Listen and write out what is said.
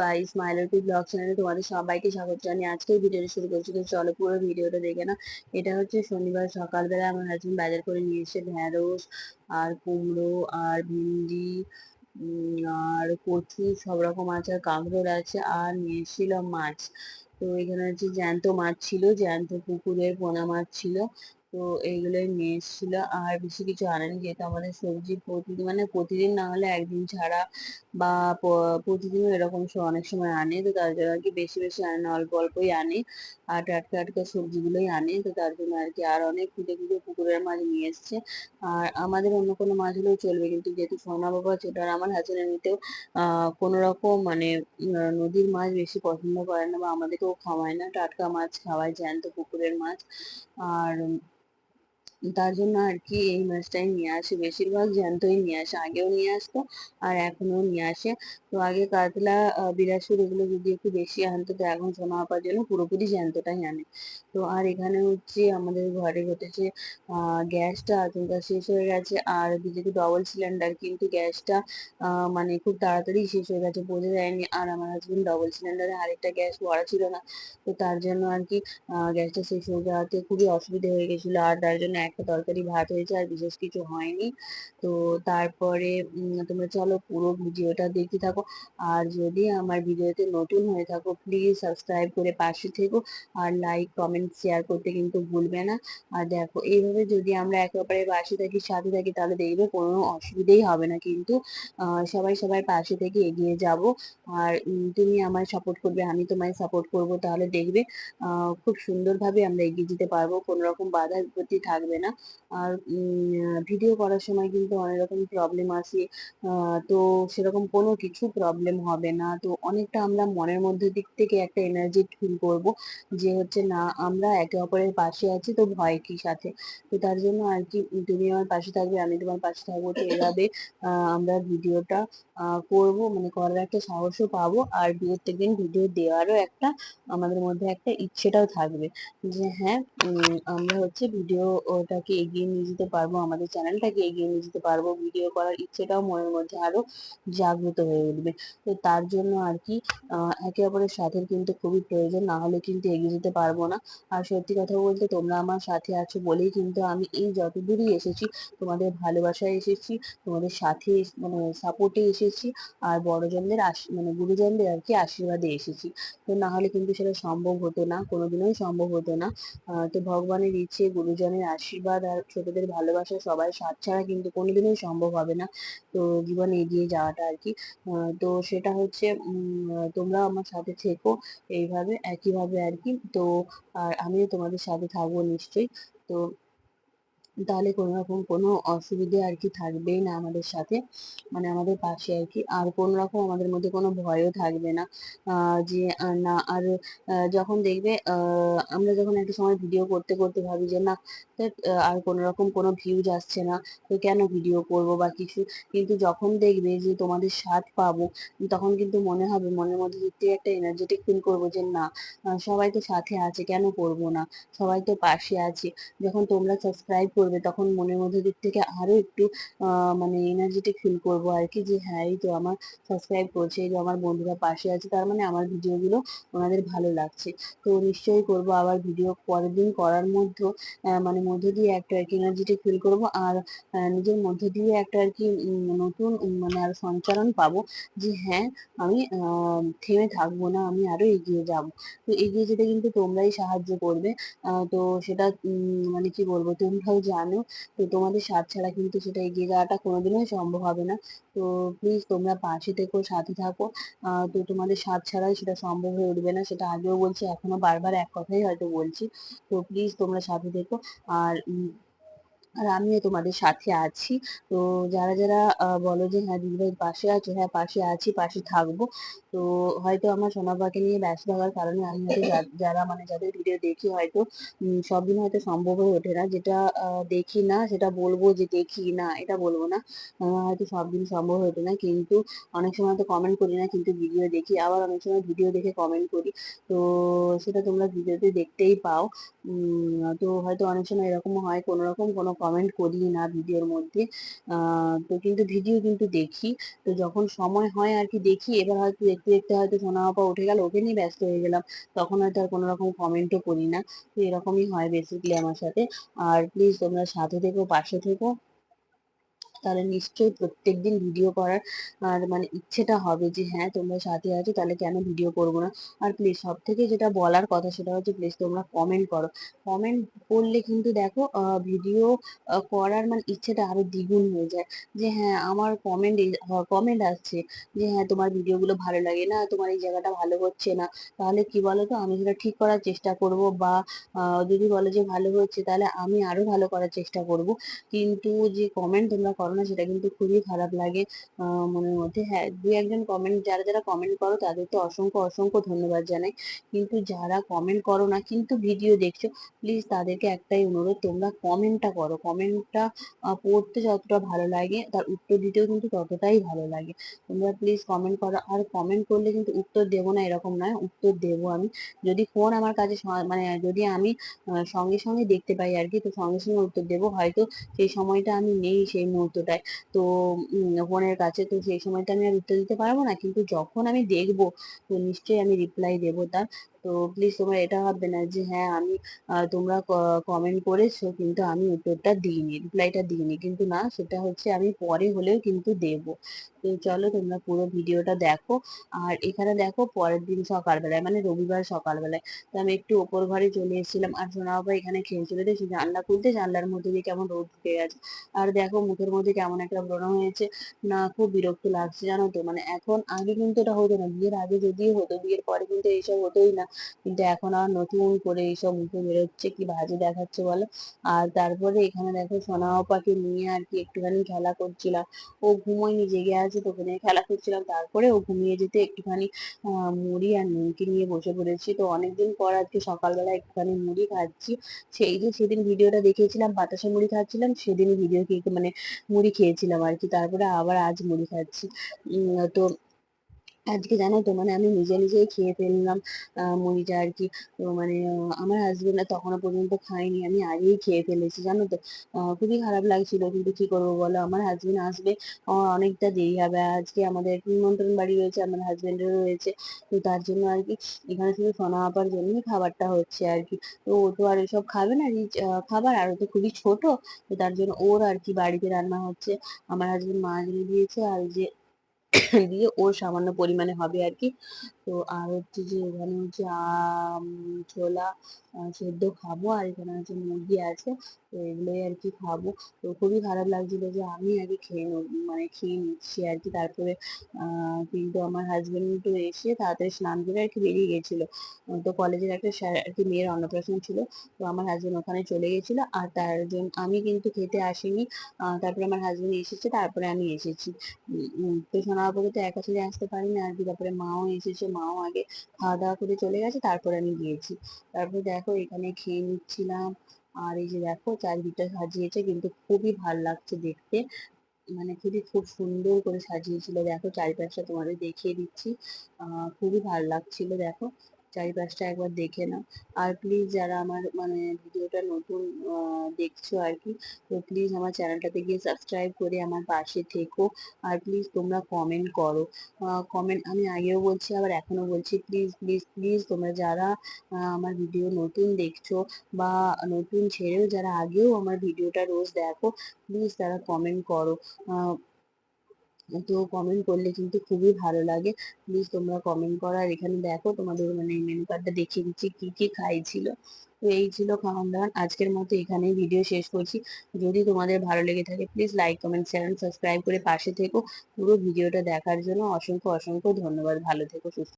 Guys স্মাইলারটি blog চ্যানেলে তোমাদের সবাইকে স্বাগত। জানিয়ে আজকে ভিডিওটা শুরু করছি, তো চলো পুরো ভিডিওটা দেখে না এটা হচ্ছে শনিবার সকালবেলা আমার হাজবেন্ড বাজার করে নিয়ে এসে ঢ্যাঁড়স আর কুমড়ো আর ভিন্ডি আর কচু, সব রকম আছে, আর কাঁকরোল আছে, আর নিয়ে এসেছিল মাছ। তো এখানে হচ্ছে জ্যান্ত মাছ ছিল, জ্যান্ত পুকুরের পোনা মাছ ছিল। তো এইগুলোই নিয়ে এসেছিল আর বেশি কিছু আনেনি যেহেতু আমাদের সবজি প্রতিদিন মানে প্রতিদিন না হলে একদিন ছাড়া বা প্রতিদিনও এরকম অনেক সময় আনে। তো তার জন্য আর কি বেশি বেশি আনে না, অল্প অল্পই আনে। আর টাটকা টাটকা সবজিগুলোই আনে। তো তার জন্য আর কি আর অনেক খুঁজে খুঁজে পুকুরের মাছ নিয়ে এসছে। আর আমাদের অন্য কোনো মাছ হলেও চলবে। কিন্তু যেহেতু সোনা বাবা আর আমার হাজবেন্ড এমনিতেও আহ কোনো রকম মানে নদীর মাছ বেশি পছন্দ করে না বা আমাদেরকেও খাওয়ায় না। টাটকা মাছ খাওয়ায়, জ্যান্ত পুকুরের মাছ। আর তার জন্য আর কি এই মাছটাই নিয়ে আসে, বেশিরভাগ জ্যান্তই নিয়ে আসে, আগেও নিয়ে আসতো আর এখনও নিয়ে আসে। তো আগে কাতলা বিরাসুর এগুলো যদি একটু বেশি আনতো তো এখন সোনা আপার জন্য পুরোপুরি জ্যান্তটাই আনে। তো আর এখানে হচ্ছে আমাদের ঘরে ঘটেছে গ্যাসটা আচমকা শেষ হয়ে গেছে আর যেহেতু ডবল সিলিন্ডার কিন্তু গ্যাসটা মানে খুব তাড়াতাড়ি শেষ হয়ে গেছে বোঝা যায়নি আর আমার হাজবেন্ড ডবল সিলিন্ডারে আরেকটা গ্যাস ভরা ছিল না। তো তার জন্য আর কি গ্যাসটা শেষ হয়ে যাওয়াতে খুবই অসুবিধা হয়ে গেছিল আর তার জন্য একটা তরকারি ভাত হয়েছে আর বিশেষ কিছু হয়নি। তো তারপরে তোমরা চলো পুরো ভিডিওটা দেখতে থাকো। আর যদি আমার ভিডিওতে নতুন হয়ে থাকো প্লিজ সাবস্ক্রাইব করে পাশে থেকো। আর লাইক কমেন্ট শেয়ার করতে কিন্তু ভুলবে না। আর দেখো, এইভাবে যদি আমরা একে অপরের পাশে থাকি, সাথে থাকি, তাহলে দেখবে কোনো অসুবিধেই হবে না। কিন্তু সবাই সবাই পাশে থেকে এগিয়ে যাব। আর তুমি আমার সাপোর্ট করবে, আমি তোমায় সাপোর্ট করব, তাহলে দেখবে খুব সুন্দরভাবে আমরা এগিয়ে যেতে পারব। কোনো রকম বাধা বিপত্তি থাকবে না। আর ভিডিও করার সময় কিন্তু অনেক রকম প্রবলেম আসে। তো সেরকম কোনো কিছু প্রবলেম হবে না। তো অনেকটা আমরা মনের মধ্যে দিক থেকে একটা এনার্জি ফিল করব যে হচ্ছে না, আমরা একে অপরের পাশে আছি তো ভয় কি সাথে? তো তার জন্য আর কি, তুমি আমার পাশে থাকবে, আমি তোমার পাশে থাকব। তো এভাবে আমরা ভিডিওটা করব মানে করার একটা সাহসও পাবো। আর প্রত্যেকদিন ভিডিও দেওয়ারও একটা, আমাদের মধ্যে একটা ইচ্ছেটাও থাকবে। যে হ্যাঁ আমরা হচ্ছে ভিডিও ওটাকে এগিয়ে নিয়ে যেতে পারব, আমাদের চ্যানেলটাকে এগিয়ে নিয়ে যেতে পারব ভিডিও করার ইচ্ছেটাও মনের মধ্যে আরও জাগ্রত হয়ে উঠবে। তো তার জন্য আর কি একে অপরের সাথে কিন্তু খুবই প্রয়োজন, না হলে কিন্তু এগিয়ে যেতে পারব না। আর সত্যি কথা বলতে তোমরা আমার সাথে আছো বলেই কিন্তু আমি এই যতদূরই এসেছি, তোমাদের ভালোবাসায় এসেছি, তোমাদের সাথে মানে সাপোর্টে এসেছি, আর বড়জনদের মানে গুরুজনদের আর কি আশীর্বাদে এসেছি। তো না হলে কিন্তু সেটা সম্ভব হতো না, কোনোদিনই সম্ভব হতো না। তো ভগবানের ইচ্ছে, গুরুজনের আশীর্বাদ আর ছোটদের ভালোবাসা সবাই সাথ ছাড়া কিন্তু কোনোদিনই সম্ভব হবে না। তো জীবনে এগিয়ে যাওয়াটা আর কি। তো সেটা হচ্ছে তোমরা আমার সাথে থেকো এইভাবে, একইভাবে আর কি। তো, আর আমিও তোমাদের সাথে থাকব নিশ্চয়ই। তো তাহলে কোনো রকম কোনো অসুবিধে আর কি থাকবেই না আমাদের সাথে মানে আমাদের পাশে আর কি। আর কোনো রকম আমাদের মধ্যে কোনো ভয়ও থাকবে না। যে না, আর যখন দেখবে আমরা যখন একটা সময় ভিডিও করতে করতে ভাবি যে, না আর কোনো রকম কোনো ভিউজ আসছে না, তো কেন ভিডিও করব বা কিছু? কিন্তু যখন দেখবে যে তোমাদের সাথ পাবো, তখন কিন্তু মনে হবে, মনের মধ্যে থেকে একটা এনার্জেটিক ফিল করব যে না সবাই তো সাথে আছে, কেন করব না? সবাই তো পাশে আছে। যখন তোমরা সাবস্ক্রাইব করবে, তখন মনের মধ্যে দিক থেকে আরও একটু মানে এনার্জেটিক ফিল করব আর কি, যে হ্যাঁ এই তো আমার সাবস্ক্রাইব করছে, এই যে আমার বন্ধুরা পাশে আছে, তার মানে আমার ভিডিওগুলো ওনাদের ভালো লাগছে। তো নিশ্চয়ই করব আবার ভিডিও পরের দিন করার মধ্যে মানে মধ্য দিয়ে একটা আর কি এনার্জেটিক ফিল করব আর নিজের মধ্য দিয়ে একটা আর কি নতুন মানে আর সঞ্চারণ পাবো যে হ্যাঁ আমি থেমে থাকব না, আমি আরও এগিয়ে যাব। তো এগিয়ে যেতে কিন্তু তোমরাই সাহায্য করবে। তো সেটা মানে কি বলব, তোমরাও জানো, তো তোমাদের সাথ ছাড়া কিন্তু সেটা এগিয়ে যাওয়াটা কোনোদিনই সম্ভব হবে না। তো প্লিজ তোমরা পাশে থেকো, সাথে থাকো। তো তোমাদের সাথ ছাড়াই সেটা সম্ভব হয়ে উঠবে না, সেটা আগেও বলছি, এখনও বারবার এক কথাই হয়তো বলছি। তো প্লিজ তোমরা সাথে থেকো। আর আর আমিও তোমাদের সাথে আছি। তো যারা যারা বলো যে হ্যাঁ দিদিভাই পাশে আছো হ্যাঁ পাশে আছি, পাশে থাকব। তো হয়তো আমার সোনাবাকে নিয়ে ব্যস্ত থাকার কারণে আমি হয়তো যারা মানে যাদের ভিডিও দেখি হয়তো সব দিন হয়তো সম্ভব হয়ে ওঠে না। যেটা দেখি না, সেটা বলব যে দেখি না, এটা বলব না। হয়তো সব দিন সম্ভব হয়ে ওঠে না। কিন্তু অনেক সময় তো কমেন্ট করি না, কিন্তু ভিডিও দেখি। আবার অনেক সময় ভিডিও দেখে কমেন্ট করি। তো সেটা তোমরা ভিডিওতে দেখতেই পাও। তো হয়তো অনেক সময় এরকম হয় কোনো রকম কোনো কমেন্ট করি না ভিডিওর মধ্যে। তো কিন্তু ভিডিও কিন্তু দেখি। তো যখন সময় হয় আর কি দেখি, এবার হয়তো দেখতে দেখতে হয়তো সোনা আপা উঠে গেল, ওকে নিয়ে ব্যস্ত হয়ে গেলাম। তখন হয়তো আর কোনো রকম কমেন্টও করি না। তো এরকমই হয় বেসিক্যালি আমার সাথে। আর প্লিজ তোমরা সাথে থেকো, পাশে থেকো। তাহলে নিশ্চয়ই প্রত্যেকদিন ভিডিও করার আর মানে ইচ্ছেটা হবে যে হ্যাঁ তোমরা সাথে আছো, তাহলে কেন ভিডিও করব না? আর প্লিজ সব থেকে যেটা বলার কথা সেটা হচ্ছে প্লিজ তোমরা কমেন্ট করো। কমেন্ট করলে কিন্তু দেখো ভিডিও করার মানে ইচ্ছেটা আরও দ্বিগুণ হয়ে যায়। যে হ্যাঁ আমার কমেন্ট কমেন্ট আসছে যে হ্যাঁ তোমার ভিডিওগুলো ভালো লাগে না, তোমার এই জায়গাটা ভালো হচ্ছে না। তাহলে কি বলো তো আমি সেটা ঠিক করার চেষ্টা করব বা যদি বলে যে ভালো হচ্ছে, তাহলে আমি আরও ভালো করার চেষ্টা করব। কিন্তু যে কমেন্ট তোমরা করো না সেটা কিন্তু খুবই খারাপ লাগে মনের মধ্যে। হ্যাঁ দু একজন কমেন্ট যারা যারা কমেন্ট করো, তাদের তো অসংখ্য অসংখ্য ধন্যবাদ জানাই। কিন্তু যারা কমেন্ট করো না, কিন্তু ভিডিও দেখছ প্লিজ তাদেরকে একটাই অনুরোধ, তোমরা কমেন্টটা করো। কমেন্টটা পড়তে যতটা ভালো লাগে, তার উত্তর দিতেও কিন্তু ততটাই ভালো লাগে। তোমরা প্লিজ কমেন্ট করো। আর কমেন্ট করলে কিন্তু উত্তর দেবো না, এরকম নয়। উত্তর দেবো আমি। যদি ফোন আমার কাছে মানে যদি আমি সঙ্গে সঙ্গে দেখতে পাই আর কি, তো সঙ্গে সঙ্গে উত্তর দেবো। হয়তো সেই সময়টা আমি নেই, সেই মুহূর্তটায় তো ফোনের কাছে তো সেই সময়টা আমি আর উত্তর দিতে পারব না। কিন্তু যখন আমি দেখব, তো নিশ্চয়ই আমি রিপ্লাই দেবো তার। তো প্লিজ তোমার এটা ভাববে না যে হ্যাঁ আমি তোমরা কমেন্ট করেছ কিন্তু আমি উত্তরটা দিইনি রিপ্লাইটা দিইনি। কিন্তু না, সেটা হচ্ছে আমি পরে হলেও কিন্তু দেব। তো চলো তোমরা পুরো ভিডিওটা দেখো। আর এখানে দেখো পরের দিন সকালবেলায় মানে রবিবার সকালবেলায়। তো আমি একটু ওপর ঘরে চলে এসেছিলাম আর সোনা বাবা এখানে খেলছিল দেখছি জানলা খুলতে, জানলার মধ্যে দিয়ে কেমন রোদ ঢুকে গেছে। আর দেখো মুখের মধ্যে কেমন একটা ব্রণ হয়েছে। না, খুব বিরক্ত লাগছে জানো তো মানে এখন আগে কিন্তু এটা হতো না, বিয়ের আগে যদিও হতো, বিয়ের পরে কিন্তু এইসব হতোই না। কিন্তু এখন আর নতুন করে এইসব মুখে বেরোচ্ছে, কি বাজে দেখাচ্ছে বলো? আর তারপরে এখানে দেখো সোনা অপাকে নিয়ে আর কি একটুখানি খেলা করছিলাম। ও ঘুমোয়নি, জেগে আছে তো ওখানে খেলা করছিলাম। তারপরে ও ঘুমিয়ে যেতে একটুখানি মুড়ি আর নিমকি নিয়ে বসে পড়েছি। তো অনেকদিন পর আজকে সকালবেলা একটুখানি মুড়ি খাচ্ছি। সেই যে সেদিন ভিডিওটা দেখিয়েছিলাম, বাতাসা মুড়ি খাচ্ছিলাম, সেদিনই ভিডিও মানে মুড়ি খেয়েছিলাম আর কি। তারপরে আবার আজ মুড়ি খাচ্ছি। তো আজকে জানো তো মানে আমি নিজে নিজেই খেয়ে ফেললাম মুড়িটা আর কি। তো মানে আমার হাজবেন্ড তখনো পর্যন্ত খায়নি, আমি আগেই খেয়ে ফেলেছি, জানো তো। খুবই খারাপ লাগছিল, কিন্তু কি করব বলো? আমার হাজবেন্ড আসবে অনেকটা দেরি হবে। আজকে আমাদের নিমন্ত্রণ বাড়ি রয়েছে, আমার হাজবেন্ডেরও রয়েছে। তো তার জন্য আর কি, এখানে শুধু সোনা আপার জন্যই খাবারটা হচ্ছে আর কি। তো ও তো আর এসব খাবে না, রিচ খাবার, আর ও তো খুবই ছোট। তো তার জন্য ওর আর কি বাড়িতে রান্না হচ্ছে। আমার হাজবেন্ড মাছ দিয়েছে আর যে দিয়ে ওর সামান্য পরিমাণে হবে আর কি তো আর হচ্ছে যে এখানে হচ্ছে আম, ছোলা সেদ্ধ খাব আর এখানে হচ্ছে মুরগি আছে, তো এগুলোই আর কি খাব। তো খুবই খারাপ লাগছিল যে আমি আগে খেয়ে মানে খেয়ে নিচ্ছি আর কি। তারপরে কিন্তু আমার হাজবেন্ড তো এসে তাড়াতাড়ি স্নান করে আর কি বেরিয়ে গেছিল। তো কলেজের একটা স্যার আর কি মেয়ের অন্নপ্রাশন ছিল, তো আমার হাজবেন্ড ওখানে চলে গেছিল। আর তার জন্য আমি কিন্তু খেতে আসিনি। তারপরে আমার হাজবেন্ড এসেছে, তারপরে আমি এসেছি। তো সোনা তো একা ছেড়ে আসতে পারি না আর কি। তারপরে মাও এসেছে মাও আগে খাওয়া দাওয়া করে চলে গেছে, তারপর আমি গিয়েছি। তারপর দেখো এখানে খেয়ে নিচ্ছিলাম। আর এই যে দেখো চারিদিকটা সাজিয়েছে, কিন্তু খুবই ভালো লাগছে দেখতে। মানে খুবই খুব সুন্দর করে সাজিয়েছিল। দেখো চারিপাশটা তোমাদের দেখিয়ে দিচ্ছি। আহ, খুবই ভালো লাগছিল, দেখো। চারিপাশটা একবার দেখে নাও। আর প্লিজ যারা আমার মানে ভিডিওটা নতুন দেখছ আর কি তো প্লিজ আমার চ্যানেলটাতে গিয়ে সাবস্ক্রাইব করে আমার পাশে থেকো। আর প্লিজ তোমরা কমেন্ট করো। কমেন্ট আমি আগেও বলছি, আবার এখনও বলছি প্লিজ প্লিজ প্লিজ তোমরা যারা আমার ভিডিও নতুন দেখছ বা নতুন ছেড়েও যারা আগেও আমার ভিডিওটা রোজ দেখো প্লিজ তারা কমেন্ট করো। তো কমেন্ট করলে কিন্তু খুবই ভালো লাগে। প্লিজ তোমরা কমেন্ট করো আর এখানে দেখো তোমাদের মানে মেনু কার্ডটা দেখিয়ে দিচ্ছি, কী কী খাইছিল। তো এই ছিল খাওয়ান দাওয়ান আজকের মতো এখানেই ভিডিও শেষ করছি। যদি তোমাদের ভালো লেগে থাকে please like comment share subscribe করে পাশে থেকো। পুরো ভিডিওটা দেখার জন্য অসংখ্য অসংখ্য ধন্যবাদ। ভালো থেকো, সুস্থ